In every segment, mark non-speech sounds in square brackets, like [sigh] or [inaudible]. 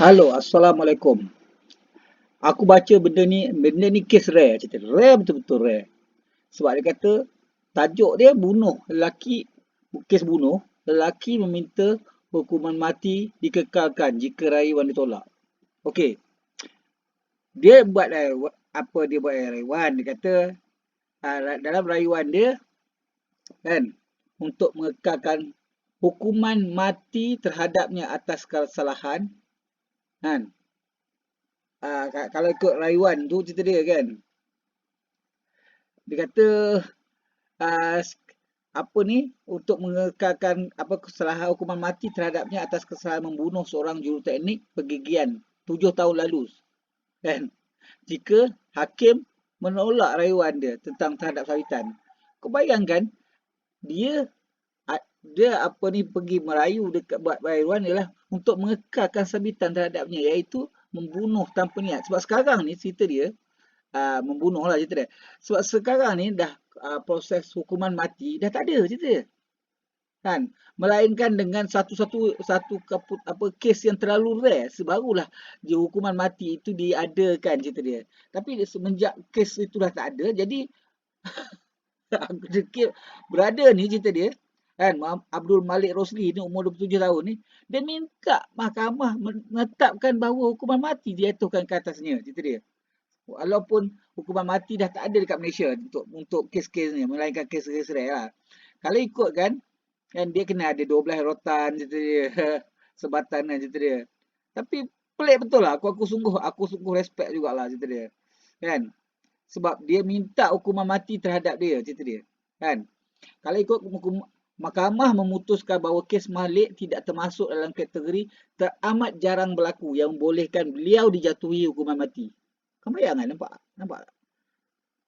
Halo, Assalamualaikum. Aku baca benda ni, benda ni kes rare cerita. Rare betul-betul rare. Sebab dia kata, tajuk dia bunuh lelaki, kes bunuh, lelaki meminta hukuman mati dikekalkan jika rayuan ditolak. Okey. Dia buat eh, apa dia buat eh, rayuan. Dia kata, uh, dalam rayuan dia, kan, untuk mengekalkan hukuman mati terhadapnya atas kesalahan kan? Uh, kalau ikut rayuan tu cerita dia kan. Dia kata uh, apa ni? Untuk mengekalkan apa kesalahan hukuman mati terhadapnya atas kesalahan membunuh seorang juruteknik pergigian tujuh tahun lalu. Kan? Jika hakim menolak rayuan dia tentang terhadap sawitan kau bayangkan dia dia apa ni pergi merayu dekat buat rayuan ialah untuk mengekalkan sabitan terhadapnya iaitu membunuh tanpa niat. Sebab sekarang ni cerita dia uh, membunuh lah cerita dia. Sebab sekarang ni dah uh, proses hukuman mati dah tak ada cerita dia. Kan? Melainkan dengan satu-satu satu kaput, apa kes yang terlalu rare sebarulah di hukuman mati itu diadakan cerita dia. Tapi semenjak kes itu dah tak ada jadi [laughs] aku fikir berada ni cerita dia kan Abdul Malik Rosli ni umur 27 tahun ni dia minta mahkamah menetapkan bahawa hukuman mati dijatuhkan ke atasnya. Cerita dia. Walaupun hukuman mati dah tak ada dekat Malaysia untuk untuk kes-kes ni melainkan kes-kes rare lah. Kalau ikut kan kan dia kena ada 12 rotan cerita dia. [laughs] Sebatan kan cerita dia. Tapi pelik betul lah. Aku aku sungguh aku sungguh respect jugalah cerita dia. Kan? Sebab dia minta hukuman mati terhadap dia cerita dia. Kan? Kalau ikut hukum Mahkamah memutuskan bahawa kes Malik tidak termasuk dalam kategori teramat jarang berlaku yang membolehkan beliau dijatuhi hukuman mati. Kau bayangkan nampak? Nampak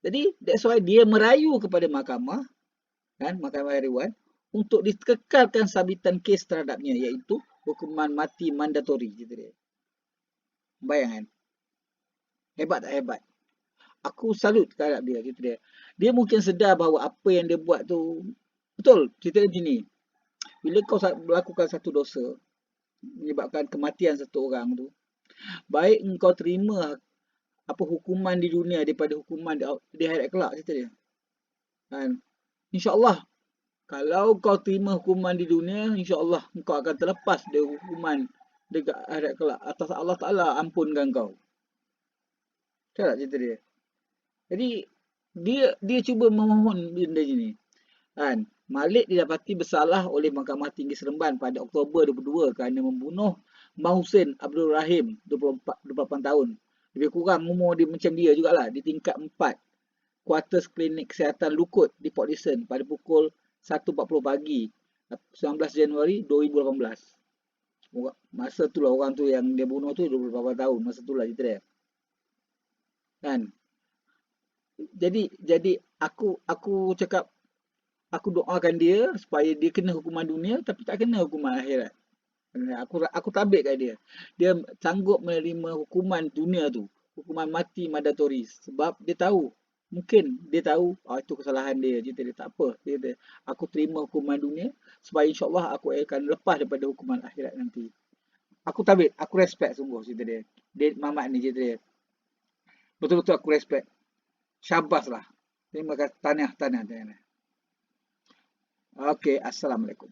Jadi that's why dia merayu kepada mahkamah kan mahkamah dewan untuk dikekalkan sabitan kes terhadapnya iaitu hukuman mati mandatori gitu dia. Bayangkan. Hebat tak hebat? Aku salut terhadap dia gitu dia. Dia mungkin sedar bahawa apa yang dia buat tu Betul, cerita gini. Bila kau melakukan satu dosa, menyebabkan kematian satu orang tu, baik engkau terima apa hukuman di dunia daripada hukuman di, di akhirat kelak, cerita dia. Kan? InsyaAllah, kalau kau terima hukuman di dunia, insyaAllah engkau akan terlepas dari hukuman dekat akhirat kelak. Atas Allah Ta'ala ampunkan kau. Betul tak cerita dia? Jadi, dia dia cuba memohon benda ni. Kan? Malik didapati bersalah oleh Mahkamah Tinggi Seremban pada Oktober 22 kerana membunuh Mahusin Abdul Rahim 24, 28 tahun. Lebih kurang umur dia macam dia jugalah di tingkat 4 Quarters Klinik Kesihatan Lukut di Port Dickson pada pukul 1.40 pagi 19 Januari 2018. Masa tu lah orang tu yang dia bunuh tu 28 tahun. Masa tu lah cerita dia. Kan? Jadi jadi aku aku cakap aku doakan dia supaya dia kena hukuman dunia tapi tak kena hukuman akhirat. Aku aku tabik kat dia. Dia sanggup menerima hukuman dunia tu, hukuman mati mandatori sebab dia tahu. Mungkin dia tahu oh, itu kesalahan dia. Dia tak apa. Dia kata aku terima hukuman dunia supaya insyaallah aku akan lepas daripada hukuman akhirat nanti. Aku tabik aku respect sungguh cerita dia. Dia mamat ni cerita dia. Betul-betul aku respect. Syabas lah. Terima kasih. Tahniah tahniah tahniah Okey, Assalamualaikum.